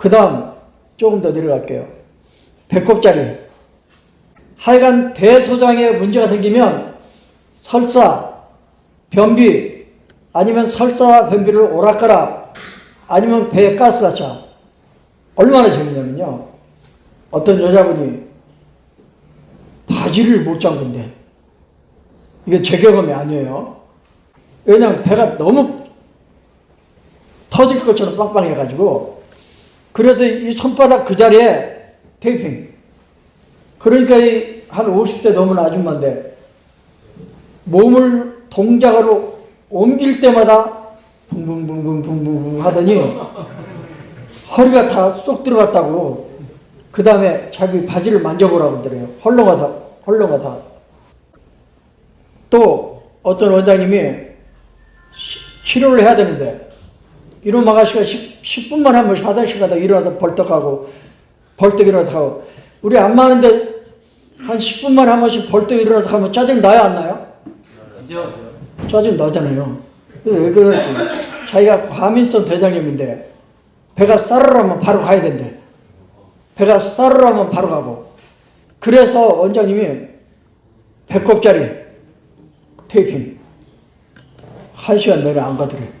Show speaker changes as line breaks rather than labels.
그 다음 조금 더 내려갈게요. 배꼽짜리. 하여간 대소장에 문제가 생기면 설사, 변비, 아니면 설사 변비를 오락가락, 아니면 배에 가스가 차. 얼마나 재밌냐면요. 어떤 여자분이 바지를 못 잠근대. 이게 제 경험이 아니에요. 왜냐면 배가 너무 터질 것처럼 빵빵해가지고 그래서 이 손바닥 그 자리에 테이핑. 그러니까 이 한 50대 넘은 아줌마인데 몸을 동작으로 옮길 때마다 붕붕붕붕붕붕 하더니 허리가 다 쏙 들어갔다고 그 다음에 자기 바지를 만져보라고 그러더래요. 헐렁하다, 헐렁하다. 또 어떤 원장님이 시- 치료를 해야 되는데 이놈 아가씨가 10, 10분만 한 번씩 화장실 가다 일어나서 벌떡하고 벌떡 일어나서 가고 우리 안 마는데 한 10분만 한 번씩 벌떡 일어나서 가면 짜증 나요 안 나요? 짜증 나잖아요. 왜 그러지? 자기가 과민성 대장염인데 배가 싸르르 하면 바로 가야 된대. 배가 싸르르 하면 바로 가고. 그래서 원장님이 배꼽짜리 테이핑 한 시간 내내 안 가더래.